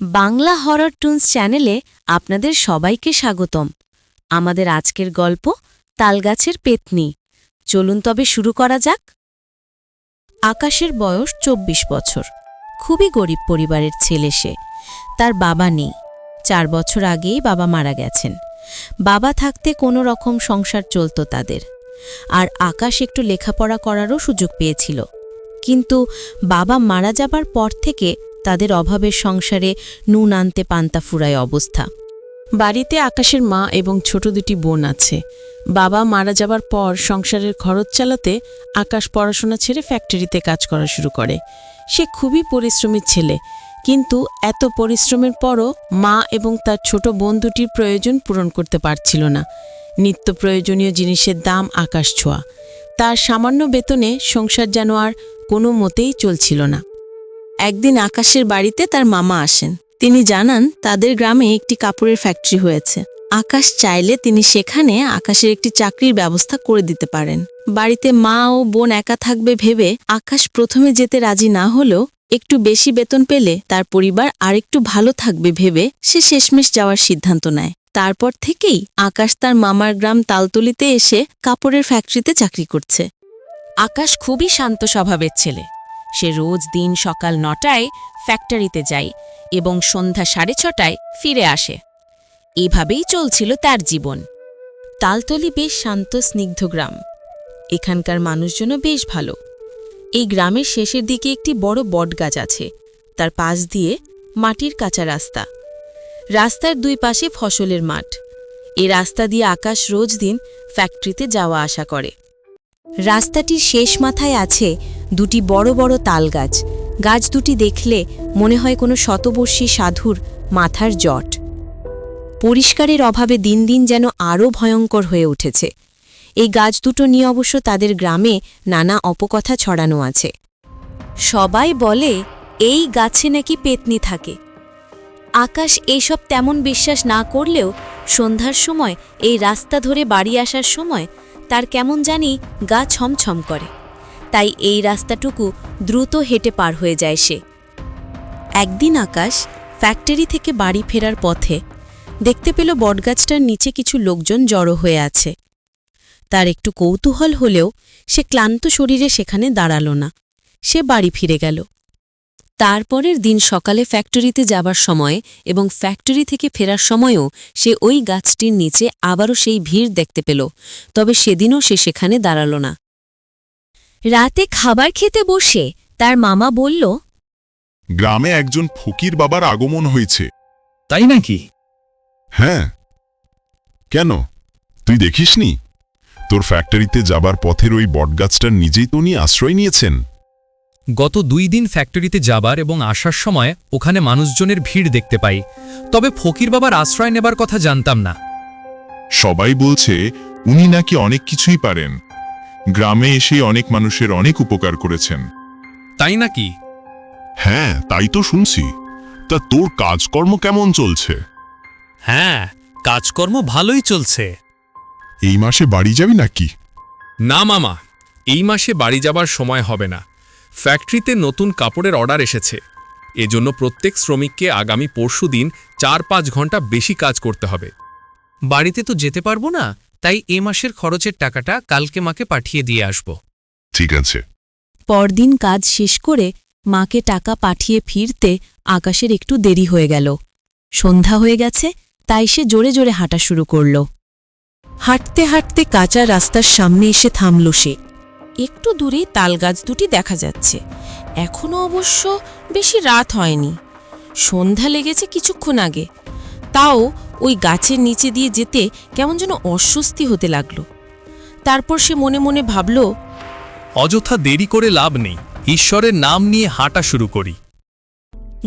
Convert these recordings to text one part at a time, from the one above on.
Bangla horror toons চ্যানেলে আপনাদের সবাইকে স্বাগতম। আমাদের আজকের গল্প তালগাছের পেতনি। চলুন তবে শুরু করা যাক। আকাশের বয়স ২৪ বছর। খুবই গরিব পরিবারের ছেলে সে। তার বাবা নেই। চার বছর আগেই বাবা মারা গেছেন। বাবা থাকতে কোনো রকম সংসার চলত তাদের। আর আকাশ একটু লেখাপড়া করারও সুযোগ পেয়েছিল। কিন্তু বাবা মারা যাবার পর থেকে তাদের অভাবের সংসারে নুন আনতে পান্তা ফুরায় অবস্থা। বাড়িতে আকাশের মা এবং ছোট দুটি বোন আছে। বাবা মারা যাবার পর সংসারের খরচ চালাতে আকাশ পড়াশোনা ছেড়ে ফ্যাক্টরিতে কাজ করা শুরু করে। সে খুবই পরিশ্রমী ছেলে, কিন্তু এত পরিশ্রমের পরও মা এবং তার ছোট বোন দুটির প্রয়োজন পূরণ করতে পারছিল না। নিত্য প্রয়োজনীয় জিনিসের দাম আকাশ ছোঁয়া। তার সামান্য বেতনে সংসার যেন আর কোনো মতেই চলছিল না। একদিন আকাশের বাড়িতে তার মামা আসেন। তিনি জানান, তাদের গ্রামে একটি কাপড়ের ফ্যাক্টরি হয়েছে। আকাশ চাইলে তিনি সেখানে আকাশের একটি চাকরির ব্যবস্থা করে দিতে পারেন। বাড়িতে মা ও বোন একা থাকবে ভেবে আকাশ প্রথমে যেতে রাজি না হলেও একটু বেশি বেতন পেলে তার পরিবার আরেকটু ভালো থাকবে ভেবে সে শেষমেশ যাওয়ার সিদ্ধান্ত নেয়। তারপর থেকেই আকাশ তার মামার গ্রাম তালতলিতে এসে কাপড়ের ফ্যাক্টরিতে চাকরি করছে। আকাশ খুবই শান্ত স্বভাবের ছেলে। সে রোজ দিন সকাল নটায় ফ্যাক্টরিতে যায় এবং সন্ধ্যা সাড়ে ছটায় ফিরে আসে। এভাবেই চলছিল তার জীবন। তালতলি বেশ শান্ত, স্নিগ্ধ গ্রাম। এখানকার মানুষজনও বেশ ভালো। এই গ্রামের শেষের দিকে একটি বড় বটগাছ আছে। তার পাশ দিয়ে মাটির কাঁচা রাস্তা। রাস্তার দুই পাশে ফসলের মাঠ। এ রাস্তা দিয়ে আকাশ রোজ দিন ফ্যাক্টরিতে যাওয়া আসা করে। রাস্তাটির শেষ মাথায় আছে দুটি বড় বড় তালগাছ গাছ দুটি দেখলে মনে হয় কোনো শতবর্ষী সাধুর মাথার জট। পরিষ্কারের অভাবে দিন দিন যেন আরও ভয়ঙ্কর হয়ে উঠেছে। এই গাছ দুটো নিয়ে অবশ্য তাদের গ্রামে নানা অপকথা ছড়ানো আছে। সবাই বলে, এই গাছে নাকি পেতনি থাকে। আকাশ এইসব তেমন বিশ্বাস না করলেও সন্ধ্যার সময়, এই রাস্তা ধরে বাড়ি আসার সময়, তার কেমন জানি গা ছমছম করে। তাই এই রাস্তাটুকু দ্রুত হেঁটে পার হয়ে যায় সে। একদিন আকাশ ফ্যাক্টরি থেকে বাড়ি ফেরার পথে দেখতে পেল বটগাছটার নিচে কিছু লোকজন জড়ো হয়ে আছে। তার একটু কৌতূহল হলেও সে ক্লান্ত শরীরে সেখানে দাঁড়াল না। সে বাড়ি ফিরে গেল। তারপরের দিন সকালে ফ্যাক্টরিতে যাবার সময় এবং ফ্যাক্টরি থেকে ফেরার সময়ও সে ওই গাছটির নিচে আবারও সেই ভিড় দেখতে পেল, তবে সেদিনও সে সেখানে দাঁড়াল না। রাতে খাবার খেতে বসে তার মামা বলল গ্রামে একজন ফকির বাবার আগমন হয়েছে। তাই নাকি? হ্যাঁ। কেন? তুই দেখিসনি? তোর ফ্যাক্টরিতে যাবার পথের ওই বটগাছটার নিজেই তো উনি আশ্রয় নিয়েছেন। গত দুই দিন ফ্যাক্টরিতে যাবার এবং আসার সময় ওখানে মানুষজনের ভিড় দেখতে পাই তবে ফকির বাবার আশ্রয় নেবার কথা জানতাম না। সবাই বলছে উনি নাকি অনেক কিছুই পারেন। গ্রামে এসে অনেক মানুষের অনেক উপকার করেছেন। তাই নাকি? হ্যাঁ তাই তো শুনছি। তা তোর কাজকর্ম কেমন চলছে? হ্যাঁ কাজকর্ম ভালোই চলছে। এই মাসে বাড়ি যাবি নাকি? না মামা এই মাসে বাড়ি যাবার সময় হবে না। ফ্যাক্টরিতে নতুন কাপড়ের অর্ডার এসেছে। এজন্য প্রত্যেক শ্রমিককে আগামী পরশু দিন চার পাঁচ ঘণ্টা বেশি কাজ করতে হবে। বাড়িতে তো যেতে পারব না। তাই এ মাসের খরচের টাকাটা কালকে মাকে পাঠিয়ে দিয়ে আসব। ঠিক আছে। পরদিন কাজ শেষ করে মাকে টাকা পাঠিয়ে ফিরতে আকাশের একটু দেরি হয়ে গেল। সন্ধ্যা হয়ে গেছে তাই সে জোরে জোরে হাঁটা শুরু করল। হাঁটতে হাঁটতে কাঁচা রাস্তার সামনে এসে থামল সে। একটু দূরেই তালগাছ দুটি দেখা যাচ্ছে। এখনও অবশ্য বেশি রাত হয়নি। সন্ধ্যা লেগেছে কিছুক্ষণ আগে। তাও ওই গাছের নিচে দিয়ে যেতে কেমন যেন অস্বস্তি হতে লাগল। তারপর সে মনে মনে ভাবল অযথা দেরি করে লাভ নেই ঈশ্বরের নাম নিয়ে হাঁটা শুরু করি।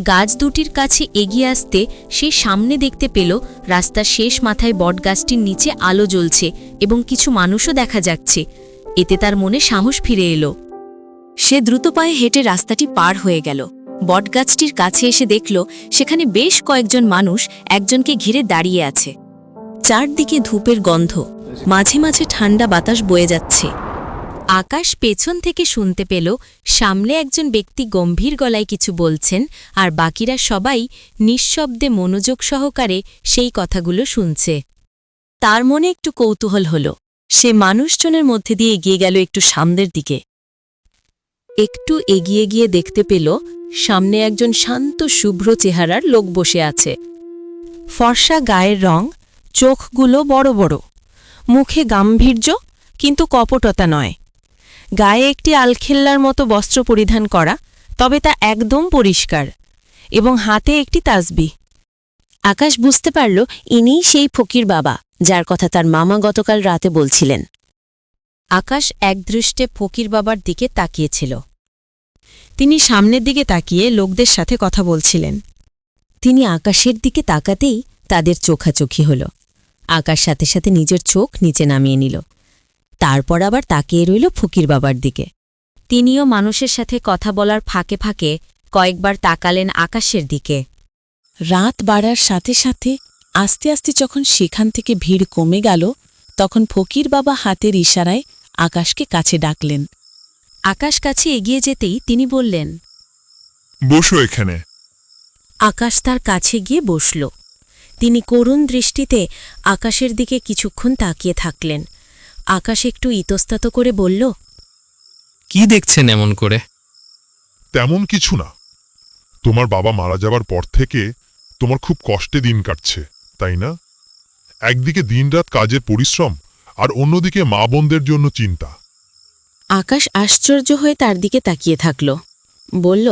গাছ দুটির কাছে এগিয়ে আসতে সে সামনে দেখতে পেল রাস্তার শেষ মাথায় বটগাছটির নিচে আলো জ্বলছে এবং কিছু মানুষও দেখা যাচ্ছে। এতে তার মনে সাহস ফিরে এলো। সে দ্রুত পায়ে হেঁটে রাস্তাটি পার হয়ে গেল। বটগাছটির কাছে এসে দেখল, সেখানে বেশ কয়েকজন মানুষ একজনকে ঘিরে দাঁড়িয়ে আছে। চারদিকে ধূপের গন্ধ, মাঝে মাঝে ঠান্ডা বাতাস বয়ে যাচ্ছে। আকাশ পেছন থেকে শুনতে পেল, সামনে একজন ব্যক্তি গম্ভীর গলায় কিছু বলছেন, আর বাকিরা সবাই নিঃশব্দে মনোযোগ সহকারে সেই কথাগুলো শুনছে। তার মনে একটু কৌতূহল হল। সে মানুষজনের মধ্যে দিয়ে এগিয়ে গেল একটু সামনের দিকে। একটু এগিয়ে গিয়ে দেখতে পেল, সামনে একজন শান্ত, শুভ্র চেহারার লোক বসে আছে। ফর্সা গায়ের রং, চোখগুলো বড় বড়। মুখে গাম্ভীর্য, কিন্তু কপটতা নয়। গায়ে একটি আলখেল্লার মতো বস্ত্র পরিধান করা, তবে তা একদম পরিষ্কার এবং হাতে একটি তাসবি। আকাশ বুঝতে পারল, ইনিই সেই ফকির বাবা, যার কথা তার মামা গতকাল রাতে বলছিলেন। আকাশ একদৃষ্টে ফকির বাবার দিকে তাকিয়েছিল। তিনি সামনের দিকে তাকিয়ে লোকদের সাথে কথা বলছিলেন। তিনি আকাশের দিকে তাকাতেই তাদের চোখাচোখি হল। আকাশ সাথে সাথে নিজের চোখ নিচে নামিয়ে নিল। তারপর আবার তাকিয়ে রইল ফকির বাবার দিকে। তিনিও মানুষের সাথে কথা বলার ফাঁকে ফাঁকে কয়েকবার তাকালেন আকাশের দিকে। রাত বাড়ার সাথে সাথে আস্তে আস্তে যখন সেখান থেকে ভিড় কমে গেল তখন ফকির বাবা হাতের ইশারায় আকাশকে কাছে ডাকলেন। আকাশ কাছে এগিয়ে যেতেই তিনি বললেন বসো এখানে। আকাশ তার কাছে গিয়ে বসল। তিনি করুণ দৃষ্টিতে আকাশের দিকে কিছুক্ষণ তাকিয়ে থাকলেন। আকাশ একটু ইতস্তত করে বলল কি দেখছেন এমন করে? তেমন কিছু না। তোমার বাবা মারা যাবার পর থেকে তোমার খুব কষ্টে দিন কাটছে তাই না? একদিকে দিনরাত কাজের পরিশ্রম আর অন্যদিকে মা বোনদের জন্য চিন্তা। আকাশ আশ্চর্য হয়ে তার দিকে তাকিয়ে থাকল। বলল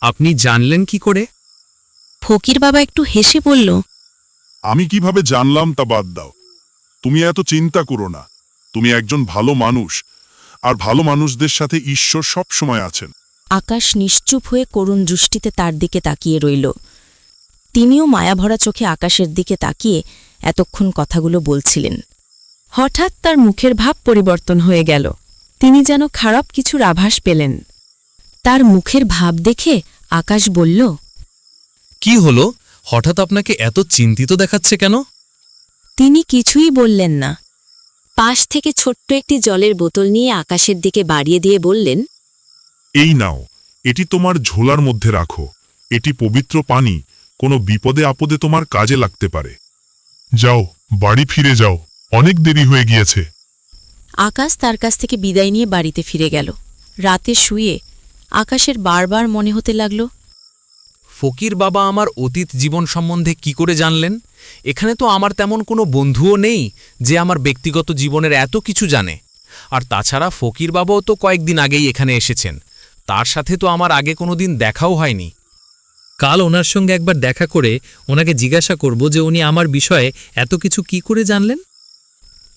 আপনি জানলেন কি করে? ফকির বাবা একটু হেসে বলল আমি কীভাবে জানলাম তা বাদ দাও। তুমি এত চিন্তা করো না। তুমি একজন ভালো মানুষ আর ভালো মানুষদের সাথে ঈশ্বর সব সময় আছেন। আকাশ নিশ্চুপ হয়ে করুণ দৃষ্টিতে তার দিকে তাকিয়ে রইল। তিনিও মায়াভরা চোখে আকাশের দিকে তাকিয়ে এতক্ষণ কথাগুলো বলছিলেন। হঠাৎ তার মুখের ভাব পরিবর্তন হয়ে গেল। তিনি যেন খারাপ কিছুর আভাস পেলেন। তার মুখের ভাব দেখে আকাশ বলল কি হলো? হঠাৎ আপনাকে এত চিন্তিত দেখাচ্ছে কেন? তিনি কিছুই বললেন না। পাশ থেকে ছোট্ট একটি জলের বোতল নিয়ে আকাশের দিকে বাড়িয়ে দিয়ে বললেন এই নাও এটি তোমার ঝোলার মধ্যে রাখো। এটি পবিত্র পানি কোনো বিপদে আপদে তোমার কাজে লাগতে পারে। যাও বাড়ি ফিরে যাও। অনেক দেরি হয়ে গিয়েছে। আকাশ তার কাছ থেকে বিদায় নিয়ে বাড়িতে ফিরে গেল। রাতে শুয়ে আকাশের বারবার মনে হতে লাগল ফকির বাবা আমার অতীত জীবন সম্বন্ধে কি করে জানলেন? এখানে তো আমার তেমন কোনো বন্ধুও নেই যে আমার ব্যক্তিগত জীবনের এত কিছু জানে। আর তাছাড়া ফকির বাবাও তো কয়েকদিন আগেই এখানে এসেছেন। তার সাথে তো আমার আগে কোনো দিন দেখাও হয়নি। কাল ওনার সঙ্গে একবার দেখা করে ওনাকে জিজ্ঞাসা করব যে উনি আমার বিষয়ে এত কিছু কি করে জানলেন?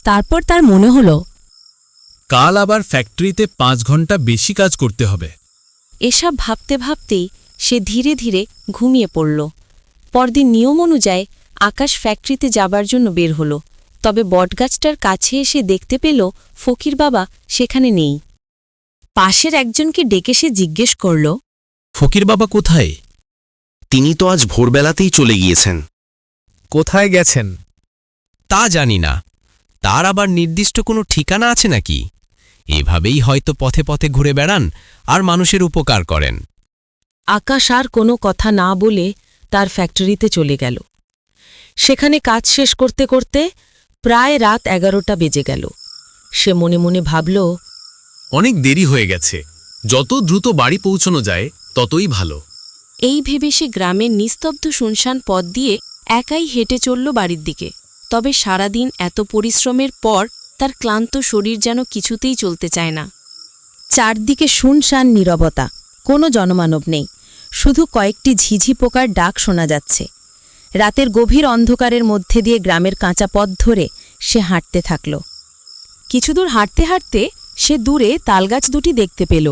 তারপর তার মনে হল কাল আবার ফ্যাক্টরিতে পাঁচ ঘণ্টা বেশি কাজ করতে হবে। এসব ভাবতে ভাবতেই সে ধীরে ধীরে ঘুমিয়ে পড়ল। পরদিন নিয়ম অনুযায়ী আকাশ ফ্যাক্টরিতে যাবার জন্য বের হল। তবে বটগাছটার কাছে এসে দেখতে পেল ফকির বাবা সেখানে নেই। পাশের একজনকে ডেকে সে জিজ্ঞেস করল ফকির বাবা কোথায়? তিনি তো আজ ভোরবেলাতেই চলে গিয়েছেন। কোথায় গেছেন? তা জানি না। তার আবার নির্দিষ্ট কোনো ঠিকানা আছে নাকি? এভাবেই হয়তো পথে পথে ঘুরে বেড়ান আর মানুষের উপকার করেন। আকাশ আর কোনো কথা না বলে তার ফ্যাক্টরিতে চলে গেল। সেখানে কাজ শেষ করতে করতে প্রায় রাত এগারোটা বেজে গেল। সে মনে মনে ভাবল অনেক দেরি হয়ে গেছে। যত দ্রুত বাড়ি পৌঁছানো যায় ততই ভালো। এই ভেবে সে গ্রামের নিস্তব্ধ শুনশান পথ দিয়ে একাই হেঁটে চলল বাড়ির দিকে। তবে সারাদিন এত পরিশ্রমের পর তার ক্লান্ত শরীর যেন কিছুতেই চলতে চায় না। চারদিকে শুনশান নীরবতা, কোনো জনমানব নেই, শুধু কয়েকটি ঝিঝি পোকার ডাক শোনা যাচ্ছে। রাতের গভীর অন্ধকারের মধ্যে দিয়ে গ্রামের কাঁচা পথ ধরে সে হাঁটতে থাকল। কিছুদূর হাঁটতে হাঁটতে সে দূরে তালগাছ দুটি দেখতে পেল।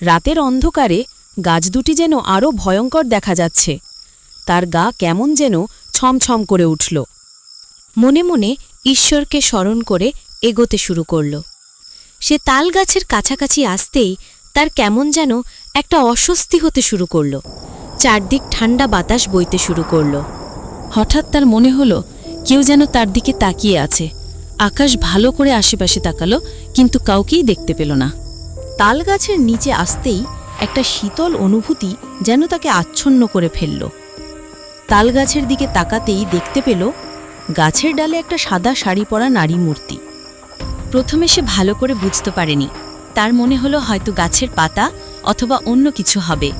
রাতের অন্ধকারে গাছ দুটি যেন আরও ভয়ঙ্কর দেখা যাচ্ছে। তার গা কেমন যেন ছমছম করে উঠল। মনে মনে ঈশ্বরকে স্মরণ করে এগোতে শুরু করল। সে তাল গাছের কাছাকাছি আসতেই তার কেমন যেন একটা অস্বস্তি হতে শুরু করল। চারদিক ঠান্ডা বাতাস বইতে শুরু করল। হঠাৎ তার মনে হল, কেউ যেন তার দিকে তাকিয়ে আছে। আকাশ ভালো করে আশেপাশে তাকালো, কিন্তু কাউকেই দেখতে পেল না। তাল গাছের নিচে আসতেই একটা শীতল অনুভূতি যেন তাকে আচ্ছন্ন করে ফেলল। তাল গাছের দিকে তাকাতেই দেখতে পেল, গাছের ডালে একটা সাদা শাড়ি পরা নারী মূর্তি। প্রথমে সে ভালো করে বুঝতে পারেনি। তার মনে হলো হয়তো গাছের পাতা অথবা অন্য কিছু হবে।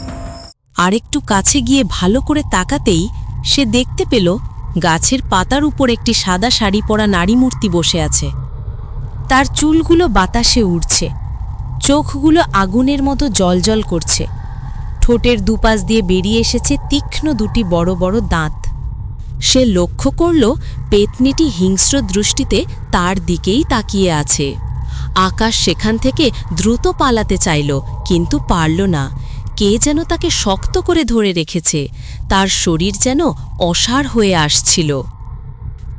আরেকটু কাছে গিয়ে ভালো করে তাকাতেই সে দেখতে পেল, গাছের পাতার উপর একটি সাদা শাড়ি পরা নারী মূর্তি বসে আছে। তার চুলগুলো বাতাসে উড়ছে। চোখগুলো আগুনের মতো জলজল করছে। ঠোঁটের দুপাশ দিয়ে বেরিয়ে এসেছে তীক্ষ্ণ দুটি বড় বড় দাঁত। সে লক্ষ্য করল, পেতনিটি হিংস্র দৃষ্টিতে তার দিকেই তাকিয়ে আছে। আকাশ সেখান থেকে দ্রুত পালাতে চাইল, কিন্তু পারল না। কে যেন তাকে শক্ত করে ধরে রেখেছে, তার শরীর যেন অসার হয়ে আসছিল।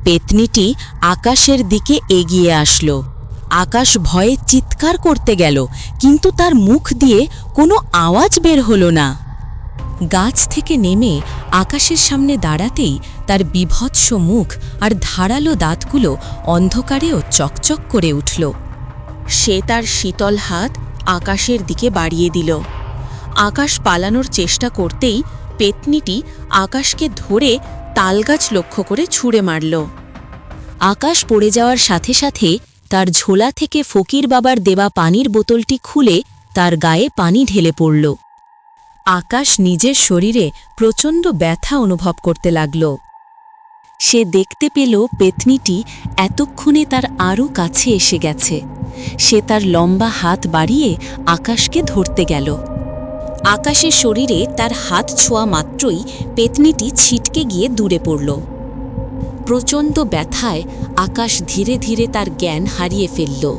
পেতনিটি আকাশের দিকে এগিয়ে আসলো। আকাশ ভয়ে চিৎকার করতে গেল, কিন্তু তার মুখ দিয়ে কোনো আওয়াজ বের হলো না। গাছ থেকে নেমে আকাশের সামনে দাঁড়াতেই তার বিভৎস মুখ আর ধারালো দাঁতগুলো অন্ধকারেও চকচক করে উঠল। সে তার শীতল হাত আকাশের দিকে বাড়িয়ে দিল। আকাশ পালানোর চেষ্টা করতেই পেতনিটি আকাশকে ধরে তালগাছ লক্ষ্য করে ছুঁড়ে মারল। আকাশ পড়ে যাওয়ার সাথে সাথে তার ঝোলা থেকে ফকির বাবার দেওয়া পানির বোতলটি খুলে তার গায়ে পানি ঢেলে পড়ল। আকাশ নিজের শরীরে প্রচণ্ড ব্যথা অনুভব করতে লাগল। সে দেখতে পেল পেতনিটি এতক্ষণে তার আরও কাছে এসে গেছে। সে তার লম্বা হাত বাড়িয়ে আকাশকে ধরতে গেল। আকাশের শরীরে তার হাত ছোঁয়া মাত্রই পেতনিটি ছিটকে গিয়ে দূরে পড়ল। প্রচণ্ড ব্যথায় আকাশ ধীরে ধীরে তার জ্ঞান হারিয়ে ফেলল।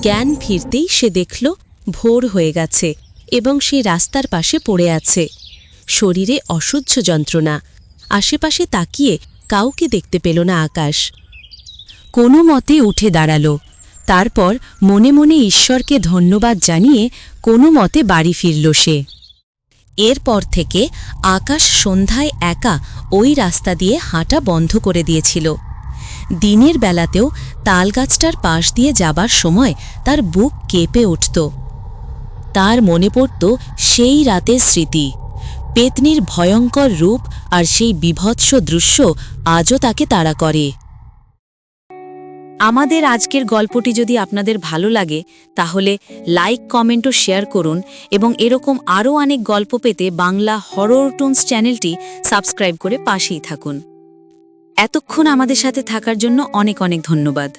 জ্ঞান ফিরতেই সে দেখল ভোর হয়ে গেছে এবং সে রাস্তার পাশে পড়ে আছে। শরীরে অসহ্য যন্ত্রণা। আশেপাশে তাকিয়ে কাউকে দেখতে পেল না আকাশ। কোনো মতে উঠে দাঁড়াল। তারপর মনে মনে ঈশ্বরকে ধন্যবাদ জানিয়ে কোনো মতে বাড়ি ফিরল সে। এরপর থেকে আকাশ সন্ধ্যায় একা ওই রাস্তা দিয়ে হাঁটা বন্ধ করে দিয়েছিল। দিনের বেলাতেও তালগাছটার পাশ দিয়ে যাবার সময় তার বুক কেঁপে উঠত। তার মনে পড়ত সেই রাতের স্মৃতি। পেতনির ভয়ঙ্কর রূপ আর সেই বিভৎস দৃশ্য আজও তাকে তাড়া করে। আমাদের আজকের গল্পটি যদি আপনাদের ভালো লাগে, তাহলে লাইক, কমেন্ট ও শেয়ার করুন এবং এরকম আরও অনেক গল্প পেতে বাংলা হরর টুনস চ্যানেলটি সাবস্ক্রাইব করে পাশেই থাকুন। এতক্ষণ আমাদের সাথে থাকার জন্য অনেক অনেক ধন্যবাদ।